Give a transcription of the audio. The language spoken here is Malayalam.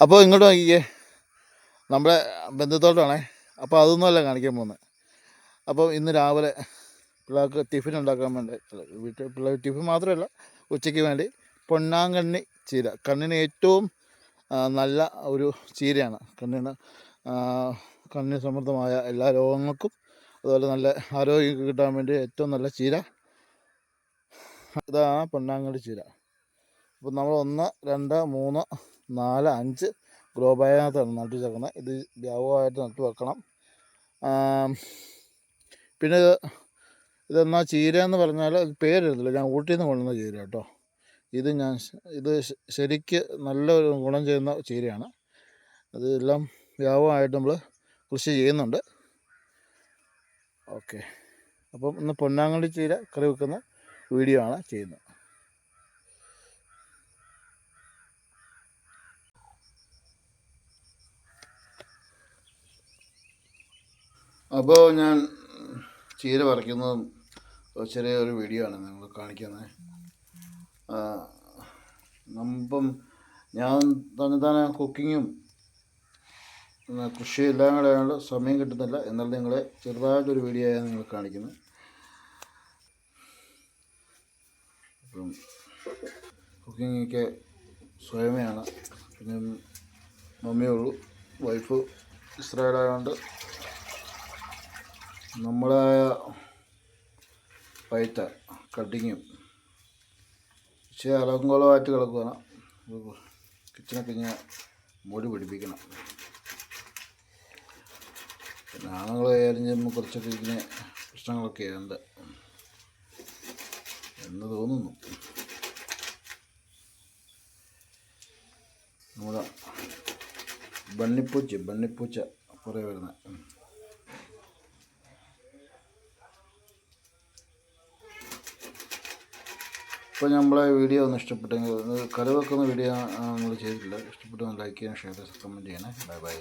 അപ്പോൾ ഇങ്ങോട്ട് നോക്കിക്കേ. നമ്മുടെ ബന്ധുത്തോട്ടമാണേ അപ്പോൾ അതൊന്നുമല്ല കാണിക്കാൻ പോകുന്നത്. അപ്പോൾ ഇന്ന് രാവിലെ പിള്ളേർക്ക് ടിഫിൻ ഉണ്ടാക്കാൻ വേണ്ടി വീട്ടിൽ പിള്ളേർ ടിഫിൻ മാത്രമല്ല ഉച്ചയ്ക്ക് വേണ്ടി പൊന്നാങ്കണ്ണി ചീര. കണ്ണിന് ഏറ്റവും നല്ല ഒരു ചീരയാണ്. കണ്ണിന് കണ്ണിന് സമൃദ്ധമായ എല്ലാ രോഗങ്ങൾക്കും അതുപോലെ നല്ല ആരോഗ്യം കിട്ടാൻ വേണ്ടി ഏറ്റവും നല്ല ചീര. ഇതാണ് പൊന്നാങ്കണ്ണി ചീര. അപ്പോൾ നമ്മൾ ഒന്ന് രണ്ട് മൂന്ന് നാല് അഞ്ച് ഗ്രോ ബാഗിനകത്താണ് നട്ടു ചേർക്കുന്നത്. ഇത് വ്യാപകമായിട്ട് നട്ടു വെക്കണം. പിന്നെ ഇത് ഇതെന്നാ ചീര എന്ന് പറഞ്ഞാൽ പേരെഴുതില്ല ഞാൻ ഊട്ടിയിൽ നിന്ന് കൊണ്ടുവന്ന ചീര കേട്ടോ. ഇത് ഞാൻ ഇത് ശരിക്ക് നല്ലൊരു ഗുണം ചെയ്യുന്ന ചീരയാണ്. അതെല്ലാം വ്യാപകമായിട്ട് നമ്മൾ കൃഷി ചെയ്യുന്നുണ്ട്. ഓക്കെ. അപ്പം ഇന്ന് പൊന്നാങ്കണ്ണി ചീര കറി വെക്കുന്ന വീഡിയോ ആണ് ചെയ്യുന്നത്. അപ്പോൾ ഞാൻ ചീര പറിക്കുന്നതും ചെറിയൊരു വീഡിയോ ആണ് നിങ്ങൾ കാണിക്കുന്നത് നമ്മപ്പം ഞാൻ തന്നെ തന്നെ കുക്കിങ്ങും കൃഷി എല്ലാം കൂടെ ആയതുകൊണ്ട് സമയം കിട്ടുന്നില്ല. എന്നാൽ നിങ്ങളെ ചെറുതായിട്ടൊരു വീഡിയോ ആണ് നിങ്ങൾ കാണിക്കുന്നത് അപ്പം കുക്കിങ്ങൊക്കെ സ്വയമേയാണ് പിന്നെ മമ്മിയുള്ളൂ വൈഫ് ഇസ്രായേലായതുകൊണ്ട് നമ്മളായ പൈറ്റ കട്ടിങ്ങും പക്ഷേ അലങ്കോലമായിട്ട് കിടക്കുകയാണ് കിച്ചണൊക്കെ ഇങ്ങനെ മൂടി പിടിപ്പിക്കണം. പിന്നെ ആണുങ്ങൾ കൈകാര്യം കുറച്ചൊക്കെ ഇങ്ങനെ പ്രശ്നങ്ങളൊക്കെ ഉണ്ട്. എന്ന് തോന്നുന്നു. നമ്മുടെ ബണ്ണിപ്പൂച്ച ബണ്ണിപ്പൂച്ച കുറേ വരുന്നത്. ഇപ്പോൾ നമ്മളെ വീഡിയോ ഒന്ന് ഇഷ്ടപ്പെട്ടെങ്കിൽ ഒന്ന് വെക്കുന്ന വീഡിയോ നമ്മൾ ചെയ്തിട്ടില്ല. ഇഷ്ടപ്പെട്ടൊന്ന് ലൈക്ക് ചെയ്യണം ഷെയർ ചെയ്യണം കമന്റ് ചെയ്യണേ ബൈ ബൈ